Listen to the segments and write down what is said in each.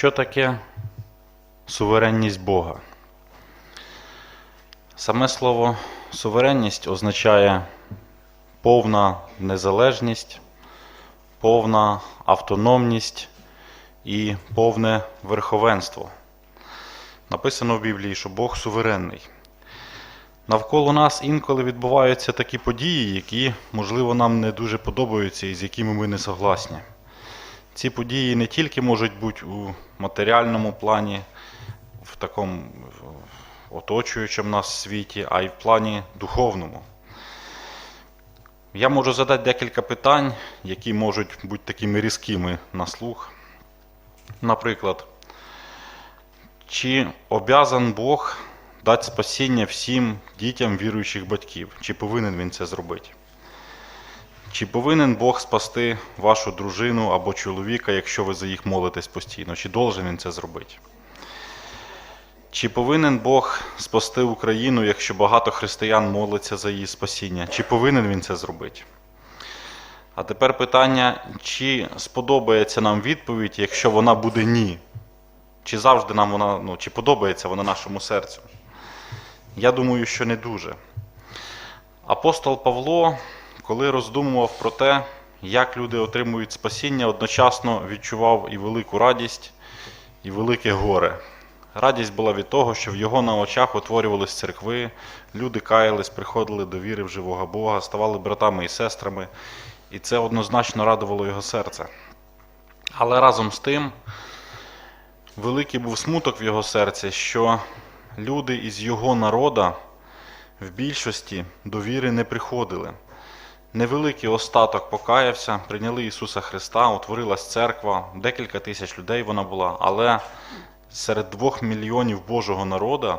Що таке суверенність Бога? Саме слово суверенність означає повна незалежність, повна автономність і повне верховенство. Написано в Біблії, що Бог суверенний. Навколо нас інколи відбуваються такі події, які, можливо, нам не дуже подобаються і з якими ми не согласні. Ці події не тільки можуть бути у матеріальному плані, в такому оточуючому нас світі, а й в плані духовному. Я можу задати декілька питань, які можуть бути такими різкими на слух. Наприклад, чи обязан Бог дати спасіння всім дітям віруючих батьків? Чи повинен він це зробити? Чи повинен Бог спасти вашу дружину або чоловіка, якщо ви за їх молитесь постійно? Чи должен він це зробити? Чи повинен Бог спасти Україну, якщо багато християн молиться за її спасіння? Чи повинен він це зробити? А тепер питання, чи сподобається нам відповідь, якщо вона буде ні? Чи завжди нам вона, ну, чи подобається вона нашому серцю? Я думаю, що не дуже. Апостол Павло, коли роздумував про те, як люди отримують спасіння, одночасно відчував і велику радість, і велике горе. Радість була від того, що в його на очах утворювались церкви, люди каялись, приходили до віри в живого Бога, ставали братами і сестрами, і це однозначно радувало його серце. Але разом з тим, великий був смуток в його серці, що люди із його народа в більшості до віри не приходили. Невеликий остаток покаявся, прийняли Ісуса Христа, утворилась церква, декілька тисяч людей вона була, але серед двох мільйонів Божого народу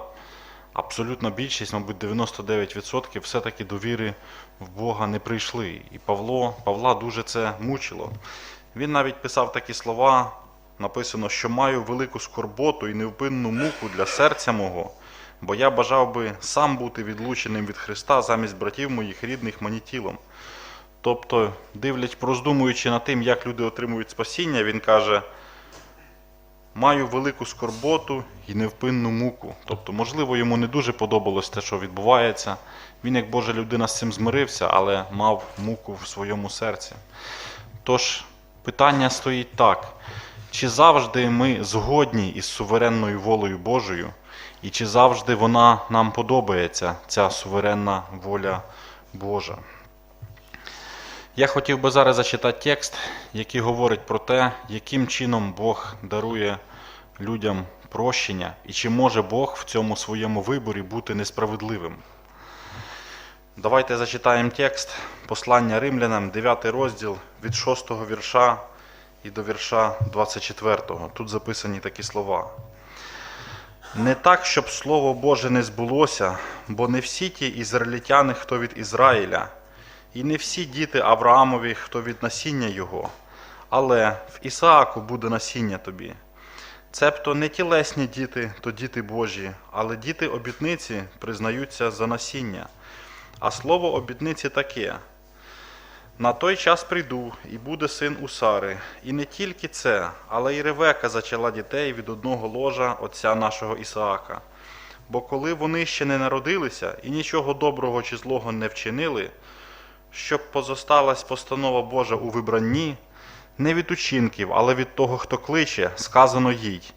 абсолютна більшість, мабуть, 99% все-таки до віри в Бога не прийшли. І Павло, Павла дуже це мучило. Він навіть писав такі слова, написано, що маю велику скорботу і невпинну муку для серця мого, бо я бажав би сам бути відлученим від Христа замість братів моїх рідних мені тілом. Тобто, дивлять, роздумуючи над тим, як люди отримують спасіння, він каже, маю велику скорботу і невпинну муку. Тобто, можливо, йому не дуже подобалось те, що відбувається. Він, як Божа людина, з цим змирився, але мав муку в своєму серці. Тож, питання стоїть так: чи завжди ми згодні із суверенною волею Божою, і чи завжди вона нам подобається, ця суверенна воля Божа? Я хотів би зараз зачитати текст, який говорить про те, яким чином Бог дарує людям прощення, і чи може Бог в цьому своєму виборі бути несправедливим. Давайте зачитаємо текст послання римлянам, 9 розділ від 6 вірша і до вірша 24. Тут записані такі слова. Не так, щоб Слово Боже не збулося, бо не всі ті ізраїльтяни, хто від Ізраїля, і не всі діти Авраамові, хто від насіння його, але в Ісааку буде насіння тобі. Цебто не тілесні діти, то діти Божі, але діти обітниці признаються за насіння. А слово обітниці таке: на той час прийду, і буде син у Сари. І не тільки це, але й Ревека зачала дітей від одного ложа отця нашого Ісаака. Бо коли вони ще не народилися і нічого доброго чи злого не вчинили, щоб позосталась постанова Божа у вибранні, не від учинків, але від того, хто кличе, сказано їй,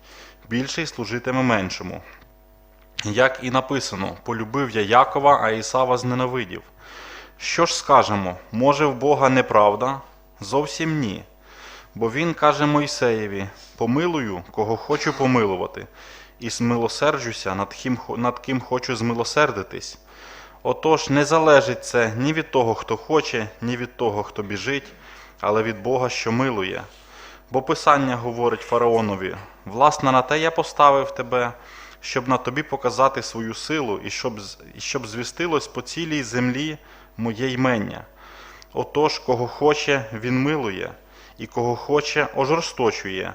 більший служитиме меншому. Як і написано, полюбив я Якова, а Ісава зненавидів. Що ж скажемо, може в Бога неправда? Зовсім ні. Бо він каже Мойсеєві: помилую, кого хочу помилувати, і змилосерджуся, над ким, над ким хочу змилосердитись. Отож, не залежить це ні від того, хто хоче, ні від того, хто біжить, але від Бога, що милує. Бо Писання говорить фараонові: власне, на те я поставив тебе, щоб на тобі показати свою силу, і щоб, щоб звістилось по цілій землі моє ймення. Отож, кого хоче, він милує, і кого хоче, ожорсточує.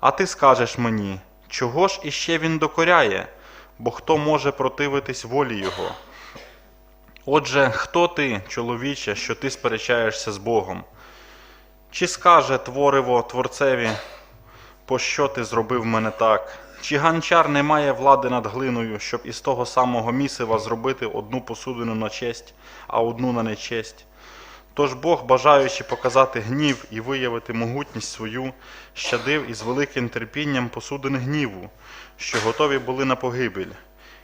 А ти скажеш мені, чого ж іще він докоряє, бо хто може противитись волі його? Отже, хто ти, чоловіче, що ти сперечаєшся з Богом? Чи скаже твориво Творцеві, пощо ти зробив мене так? Чи ганчар не має влади над глиною, щоб із того самого місива зробити одну посудину на честь, а одну на нечесть? Тож Бог, бажаючи показати гнів і виявити могутність свою, щадив із великим терпінням посудин гніву, що готові були на погибель,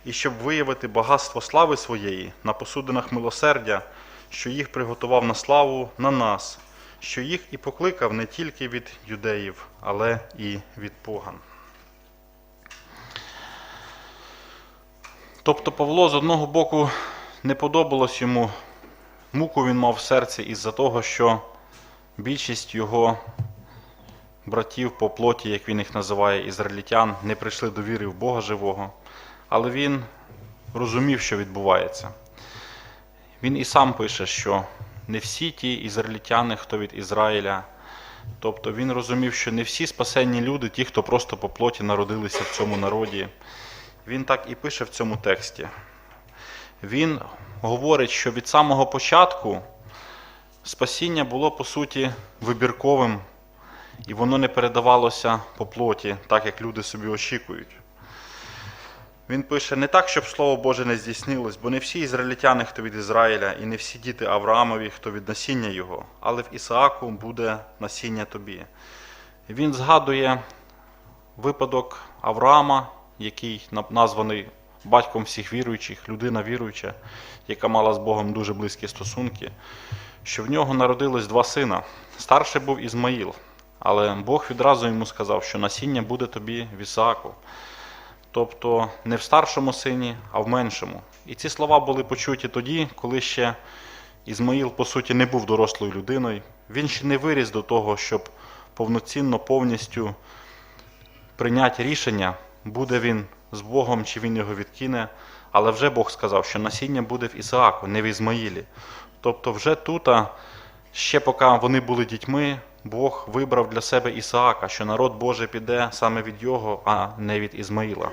і щоб виявити багатство слави своєї на посудинах милосердя, що їх приготував на славу на нас, що їх і покликав не тільки від юдеїв, але і від поган. Тобто Павло з одного боку не подобалось йому, муку він мав в серці із-за того, що більшість його братів по плоті, як він їх називає, ізраїльтян, не прийшли до віри в Бога живого, але він розумів, що відбувається. Він і сам пише, що не всі ті ізраїльтяни, хто від Ізраїля. Тобто він розумів, що не всі спасенні люди, ті, хто просто по плоті народилися в цьому народі. Він так і пише в цьому тексті. Він говорить, що від самого початку спасіння було по суті вибірковим, і воно не передавалося по плоті, так як люди собі очікують. Він пише не так, щоб Слово Боже не здійснилось, бо не всі ізраїльтяни, хто від Ізраїля, і не всі діти Авраамові, хто від насіння його, але в Ісааку буде насіння тобі. Він згадує випадок Авраама, який названий батьком всіх віруючих, людина віруюча, яка мала з Богом дуже близькі стосунки, що в нього народилось два сина. Старший був Ізмаїл, але Бог відразу йому сказав, що насіння буде тобі в Ісааку. Тобто не в старшому сині, а в меншому. І ці слова були почуті тоді, коли ще Ізмаїл, по суті, не був дорослою людиною. Він ще не виріс до того, щоб повноцінно, повністю прийняти рішення, буде він з Богом чи він його відкине. Але вже Бог сказав, що насіння буде в Ісааку, не в Ізмаїлі. Тобто, вже тут, ще поки вони були дітьми, Бог вибрав для себе Ісаака, що народ Божий піде саме від його, а не від Ізмаїла.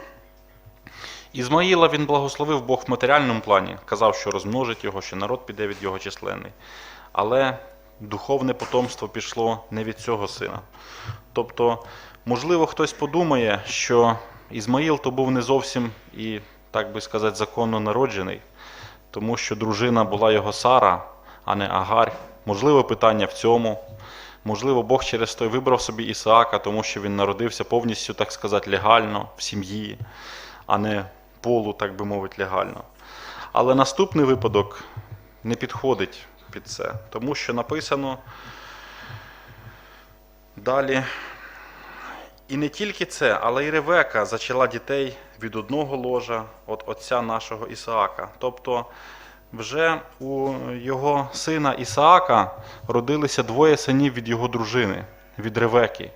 Ізмаїла він благословив Бог в матеріальному плані, казав, що розмножить його, що народ піде від його численний. Але духовне потомство пішло не від цього сина. Тобто, можливо, хтось подумає, що Ізмаїл то був не зовсім і, так би сказати, законно народжений, тому що дружина була його Сара, а не Агарь. Можливо, питання в цьому. Можливо, Бог через той вибрав собі Ісаака, тому що він народився повністю, так сказати, легально в сім'ї, а не полу, так би мовити, легально. Але наступний випадок не підходить під це, тому що написано далі. І не тільки це, але й Ревека зачала дітей від одного ложа, від отця нашого Ісаака. Тобто вже у його сина Ісаака родилися двоє синів від його дружини, від Ревеки.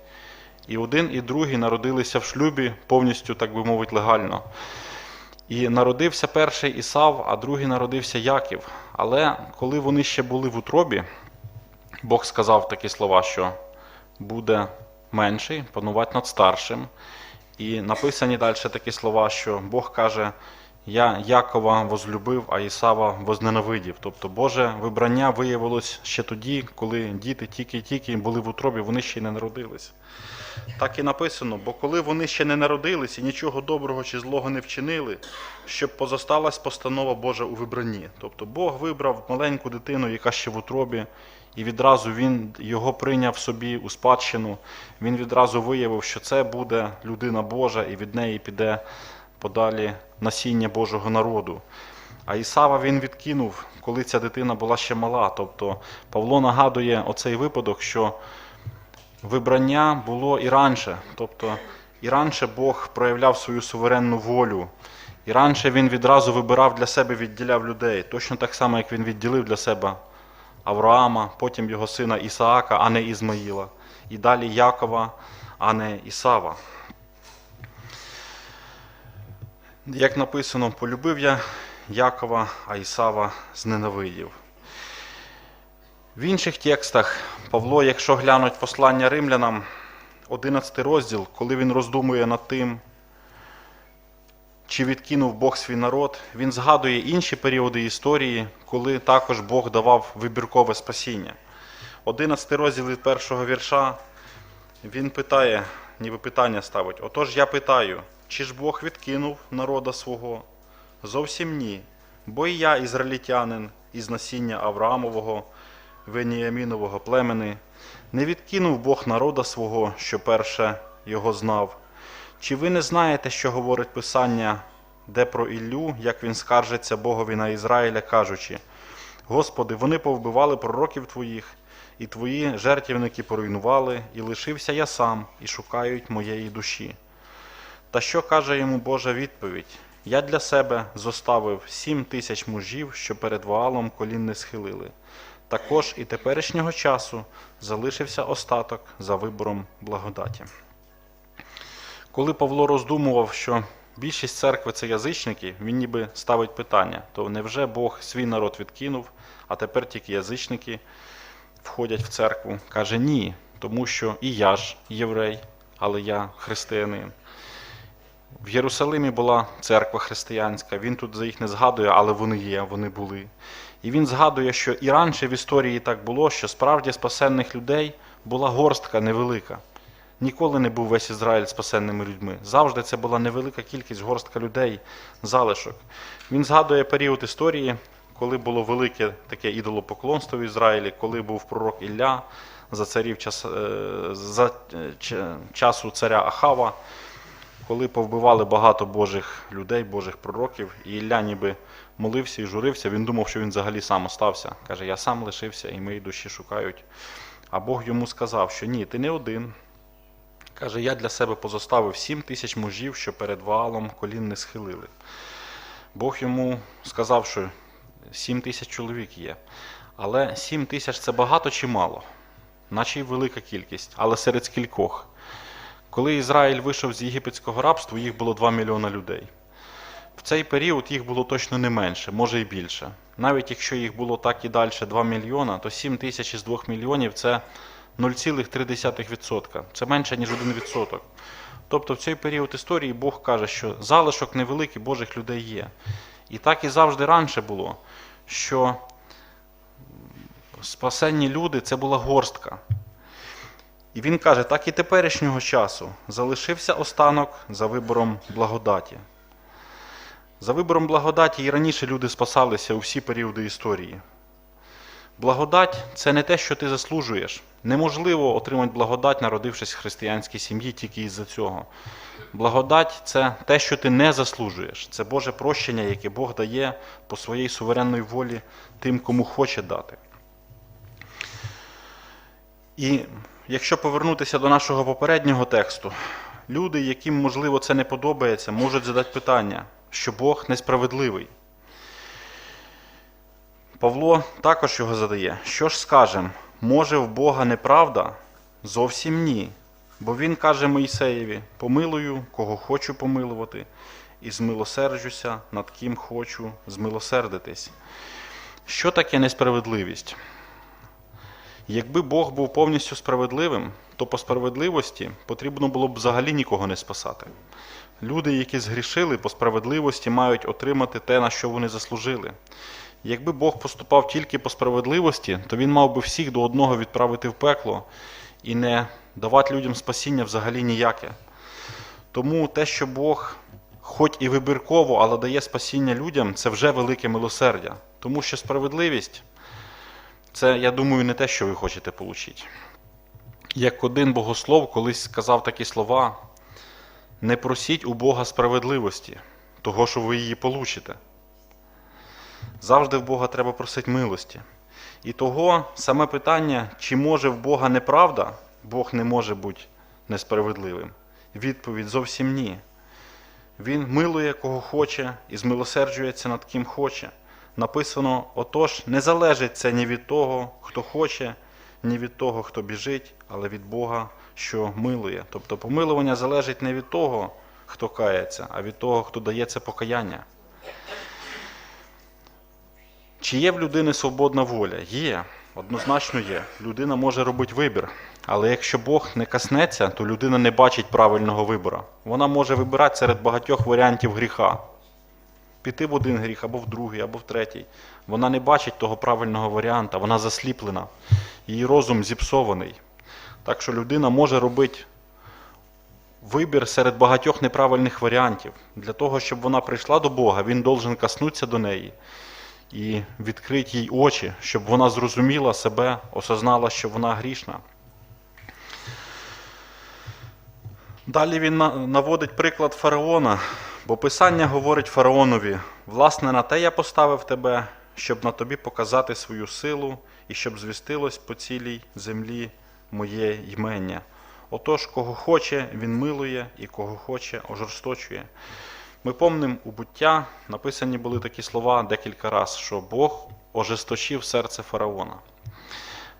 І один і другий народилися в шлюбі повністю, так би мовити, легально. І народився перший Ісав, а другий народився Яків. Але коли вони ще були в утробі, Бог сказав такі слова, що буде менший панувати над старшим. І написані далі такі слова, що Бог каже: Я Якова возлюбив, а Ісава возненавидів. Тобто Боже вибрання виявилось ще тоді, коли діти тільки-тільки були в утробі, вони ще й не народились. Так і написано, бо коли вони ще не народились і нічого доброго чи злого не вчинили, щоб позосталась постанова Божа у вибранні. Тобто Бог вибрав маленьку дитину, яка ще в утробі, і відразу він його прийняв собі у спадщину. Він відразу виявив, що це буде людина Божа, і від неї піде подалі насіння Божого народу. А Ісава він відкинув, коли ця дитина була ще мала. Тобто Павло нагадує оцей випадок, що вибрання було і раніше. Тобто і раніше Бог проявляв свою суверенну волю. І раніше він відразу вибирав для себе, відділяв людей. Точно так само, як він відділив для себе Авраама, потім його сина Ісаака, а не Ізмаїла. І далі Якова, а не Ісава. Як написано, полюбив я Якова, а Ісава зненавидів. В інших текстах Павло, якщо глянуть послання римлянам, 11 розділ, коли він роздумує над тим, чи відкинув Бог свій народ, він згадує інші періоди історії, коли також Бог давав вибіркове спасіння. 11 розділ від першого вірша він питає, ніби питання ставить. Отож я питаю, чи ж Бог відкинув народа свого? Зовсім ні. Бо і я ізраїльтянин із насіння Авраамового, Веніамінового племени. Не відкинув Бог народа свого, що перше його знав. Чи ви не знаєте, що говорить Писання, де про Іллю, як він скаржиться Богові на Ізраїля, кажучи: Господи, вони повбивали пророків Твоїх, і Твої жертівники поруйнували, і лишився я сам, і шукають моєї душі. Та що каже йому Божа відповідь? Я для себе зоставив сім тисяч мужів, що перед Ваалом колін не схилили. Також і теперішнього часу залишився остаток за вибором благодаті. Коли Павло роздумував, що більшість церкви це язичники, він ніби ставить питання: то невже Бог свій народ відкинув, а тепер тільки язичники входять в церкву? Каже ні, тому що і я ж єврей, але я християнин. В Єрусалимі була церква християнська, він тут за їх не згадує, але вони є, вони були. І він згадує, що і раніше в історії так було, що справді спасенних людей була горстка невелика. Ніколи не був весь Ізраїль спасенними людьми. Завжди це була невелика кількість горстка людей, залишок. Він згадує період історії, коли було велике таке ідолопоклонство в Ізраїлі, коли був пророк Ілля за царів час, е, за е, часу царя Ахава, коли повбивали багато Божих людей, Божих пророків, і Ілля ніби молився і журився, він думав, що він взагалі сам остався. Каже, я сам лишився, і мої душі шукають. А Бог йому сказав, що ні, ти не один. Каже, я для себе позоставив сім тисяч мужів, що перед Ваалом колін не схилили. Бог йому сказав, що сім тисяч чоловік є. Але сім тисяч це багато чи мало? Наче й велика кількість, але серед скількох. Коли Ізраїль вийшов з єгипетського рабства, їх було 2 мільйона людей. В цей період їх було точно не менше, може і більше. Навіть якщо їх було так і далі 2 мільйона, то 7 тисяч із 2 мільйонів це 0,3%. Це менше, ніж 1%. Тобто в цей період історії Бог каже, що залишок невеликий Божих людей є. І так і завжди раніше було, що спасенні люди це була горстка. І він каже, так і теперішнього часу залишився останок за вибором благодаті. За вибором благодаті і раніше люди спасалися у всі періоди історії. Благодать це не те, що ти заслужуєш. Неможливо отримати благодать, народившись в християнській сім'ї тільки із-за цього. Благодать це те, що ти не заслужуєш. Це Боже прощення, яке Бог дає по своїй суверенної волі тим, кому хоче дати. І якщо повернутися до нашого попереднього тексту, люди, яким, можливо, це не подобається, можуть задати питання, що Бог несправедливий. Павло також його задає. Що ж скажем, може в Бога неправда? Зовсім ні. Бо він каже Моїсеєві: помилую, кого хочу помилувати, і змилосерджуся, над ким хочу змилосердитись. Що таке несправедливість? Якби Бог був повністю справедливим, то по справедливості потрібно було б взагалі нікого не спасати. Люди, які згрішили, по справедливості мають отримати те, на що вони заслужили. Якби Бог поступав тільки по справедливості, то він мав би всіх до одного відправити в пекло і не давати людям спасіння взагалі ніяке. Тому те, що Бог, хоч і вибірково, але дає спасіння людям, це вже велике милосердя. Тому що справедливість це, я думаю, не те, що ви хочете отримати. Як один богослов колись сказав такі слова: не просіть у Бога справедливості, того, що ви її получите. Завжди в Бога треба просити милості. І того саме питання, чи може в Бога неправда, Бог не може бути несправедливим. Відповідь зовсім ні. Він милує кого хоче і змилосерджується над ким хоче. Написано: отож, не залежить це ні від того, хто хоче, ні від того, хто біжить, але від Бога, що милує. Тобто помилування залежить не від того, хто кається, а від того, хто дає це покаяння. Чи є в людини свободна воля? Є, однозначно є. Людина може робити вибір. Але якщо Бог не коснеться, то людина не бачить правильного вибору. Вона може вибирати серед багатьох варіантів гріха. Піти в один гріх, або в другий, або в третій. Вона не бачить того правильного варіанта, вона засліплена. Її розум зіпсований. Так що людина може робити вибір серед багатьох неправильних варіантів. Для того, щоб вона прийшла до Бога, він должен коснутися до неї і відкрити їй очі, щоб вона зрозуміла себе, осознала, що вона грішна. Далі він наводить приклад фараона, бо Писання говорить фараонові: власне, на те я поставив тебе, щоб на тобі показати свою силу і щоб звістилось по цілій землі моє ймення. Отож, кого хоче, він милує, і кого хоче, ожорсточує. Ми помним у буття, написані були такі слова декілька разів, що Бог ожесточив серце фараона.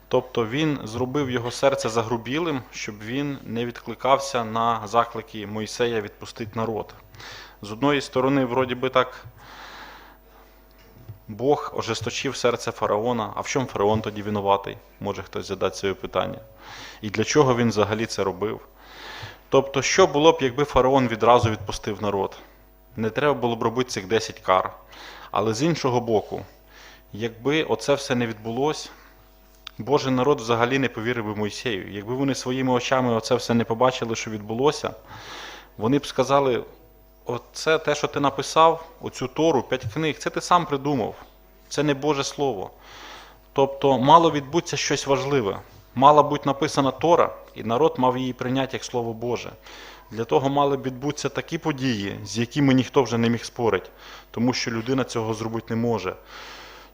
Тобто він зробив його серце загрубілим, щоб він не відкликався на заклики Мойсея відпустити народ. З одної сторони, вроді би так, Бог ожесточив серце фараона. А в чому фараон тоді винуватий? Може хтось задати собі питання. І для чого він взагалі це робив? Тобто, що було б, якби фараон відразу відпустив народ? Не треба було б робити цих 10 кар. Але з іншого боку, якби оце все не відбулося, Божий народ взагалі не повірив би Мойсею. Якби вони своїми очами оце все не побачили, що відбулося, вони б сказали: оце те, що ти написав, оцю Тору, п'ять книг, це ти сам придумав. Це не Боже Слово. Тобто мало відбутися щось важливе. Мала бути написана Тора, і народ мав її прийняти як Слово Боже. Для того мали б відбутися такі події, з якими ніхто вже не міг спорити, тому що людина цього зробити не може.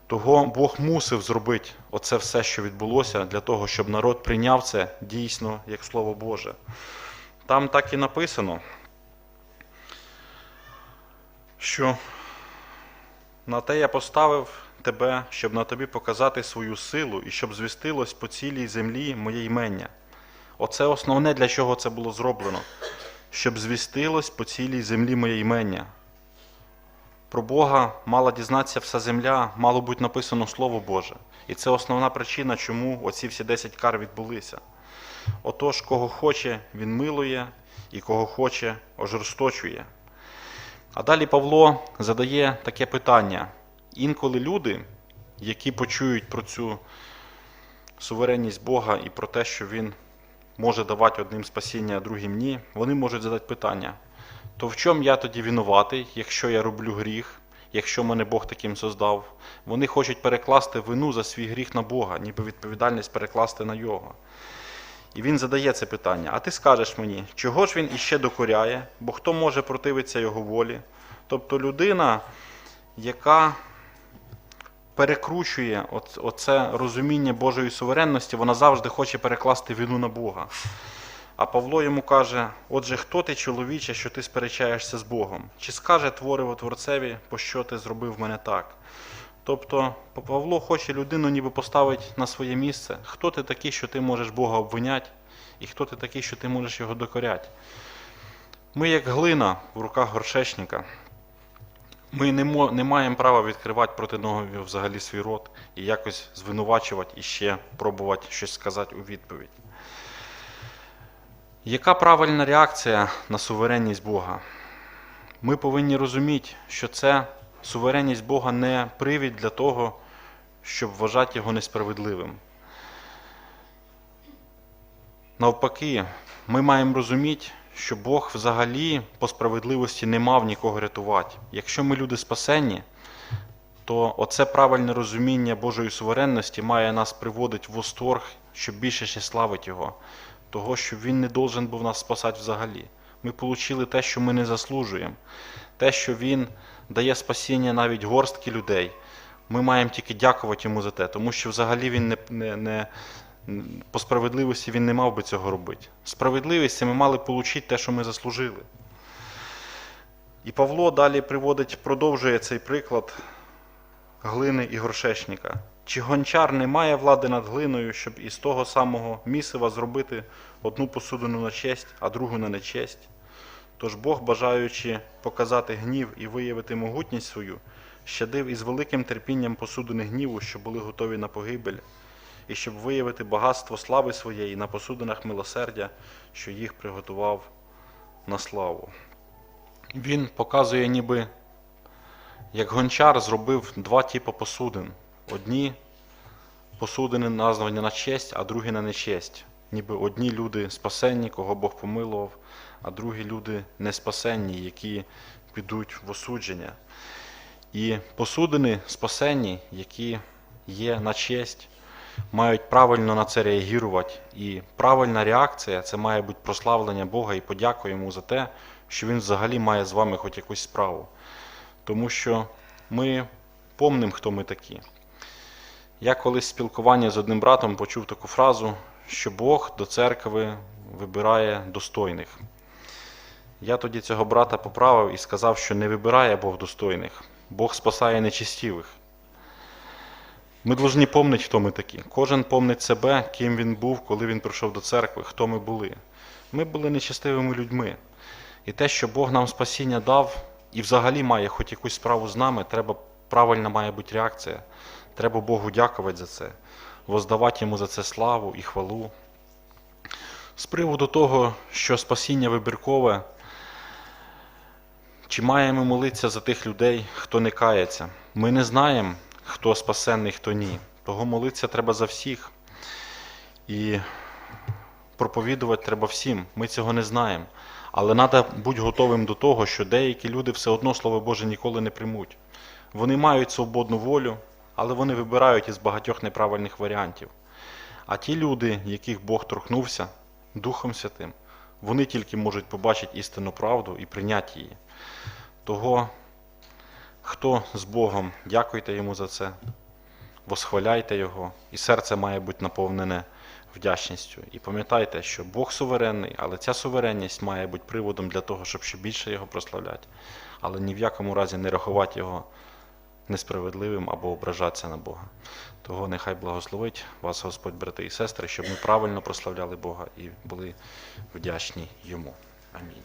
Того Бог мусив зробити оце все, що відбулося, для того, щоб народ прийняв це дійсно як Слово Боже. Там так і написано, що на те я поставив тебе, щоб на тобі показати свою силу і щоб звістилось по цілій землі моє ймення. Оце основне, для чого це було зроблено, щоб звістилось по цілій землі моє ймення. Про Бога мала дізнатися вся земля, мало бути написано Слово Боже. І це основна причина, чому оці всі 10 кар відбулися. Отож, кого хоче, він милує, і кого хоче, ожорсточує. А далі Павло задає таке питання. Інколи люди, які почують про цю суверенність Бога і про те, що Він може давати одним спасіння, а другим ні, вони можуть задати питання: то в чому я тоді винуватий, якщо я роблю гріх, якщо мене Бог таким создав? Вони хочуть перекласти вину за свій гріх на Бога, ніби відповідальність перекласти на Його. І він задає це питання: а ти скажеш мені, чого ж він іще докоряє, бо хто може противитися його волі? Тобто людина, яка перекручує оце розуміння Божої суверенності, вона завжди хоче перекласти вину на Бога. А Павло йому каже: Отже, хто ти, чоловіче, що ти сперечаєшся з Богом? Чи скаже твориво Творцеві, пощо ти зробив мене так? Тобто Павло хоче людину ніби поставити на своє місце. Хто ти такий, що ти можеш Бога обвиняти, і хто ти такий, що ти можеш його докоряти? Ми, як глина в руках горшечника, ми не, мо- не маємо права відкривати проти нього взагалі свій рот і якось звинувачувати і ще пробувати щось сказати у відповідь. Яка правильна реакція на суверенність Бога? Ми повинні розуміти, що це суверенність Бога не привід для того, щоб вважати його несправедливим. Навпаки, ми маємо розуміти, що Бог взагалі по справедливості не мав нікого рятувати. Якщо ми люди спасенні, то оце правильне розуміння Божої суверенності має нас приводити в восторг, щоб більше ще славити Його, того, що Він не должен був нас спасати взагалі. Ми отримали те, що ми не заслужуємо, те, що Він дає спасіння навіть горстки людей. Ми маємо тільки дякувати йому за те, тому що взагалі він не, не, не по справедливості він не мав би цього робити. Справедливість ми мали отримати те, що ми заслужили. І Павло далі приводить, продовжує цей приклад глини і горшечника. Чи гончар не має влади над глиною, щоб із того самого місива зробити одну посудину на честь, а другу на нечесть? Тож Бог, бажаючи показати гнів і виявити могутність свою, щадив із великим терпінням посудини гніву, що були готові на погибель, і щоб виявити багатство слави своєї на посудинах милосердя, що їх приготував на славу. Він показує, ніби як гончар зробив два типи посудин. Одні посудини названі на честь, а другі на нечесть. ніби одні люди спасенні, кого Бог помилував, а другі люди не спасенні, які підуть в осудження. І посудини спасенні, які є на честь, мають правильно на це реагувати. І правильна реакція це має бути прославлення Бога і подяка йому за те, що він взагалі має з вами хоч якусь справу. Тому що ми помним, хто ми такі. Я колись в спілкуванні з одним братом почув таку фразу, що Бог до церкви вибирає достойних. Я тоді цього брата поправив і сказав, що не вибирає Бог достойних, Бог спасає нечистівих. Ми повинні пам'ятати, хто ми такі. Кожен помнить себе, ким він був, коли він прийшов до церкви, хто ми були. Ми були нечестивими людьми. І те, що Бог нам спасіння дав, і взагалі має хоч якусь справу з нами, треба правильна має бути реакція. Треба Богу дякувати за це, воздавати йому за це славу і хвалу. З приводу того, що спасіння вибіркове, чи маємо молитися за тих людей, хто не кається? Ми не знаємо, хто спасенний, хто ні. Того молитися треба за всіх. І проповідувати треба всім. Ми цього не знаємо. Але треба бути готовим до того, що деякі люди все одно Слово Боже ніколи не приймуть. Вони мають свободну волю, але вони вибирають із багатьох неправильних варіантів. А ті люди, яких Бог торкнувся Духом Святим, вони тільки можуть побачити істинну правду і прийняти її. Того, хто з Богом, дякуйте йому за це, восхваляйте Його, і серце має бути наповнене вдячністю. І пам'ятайте, що Бог суверенний, але ця суверенність має бути приводом для того, щоб ще більше його прославляти, але ні в якому разі не рахувати його несправедливим або ображатися на Бога. Того нехай благословить вас Господь, брати і сестри, щоб ми правильно прославляли Бога і були вдячні йому. Амінь.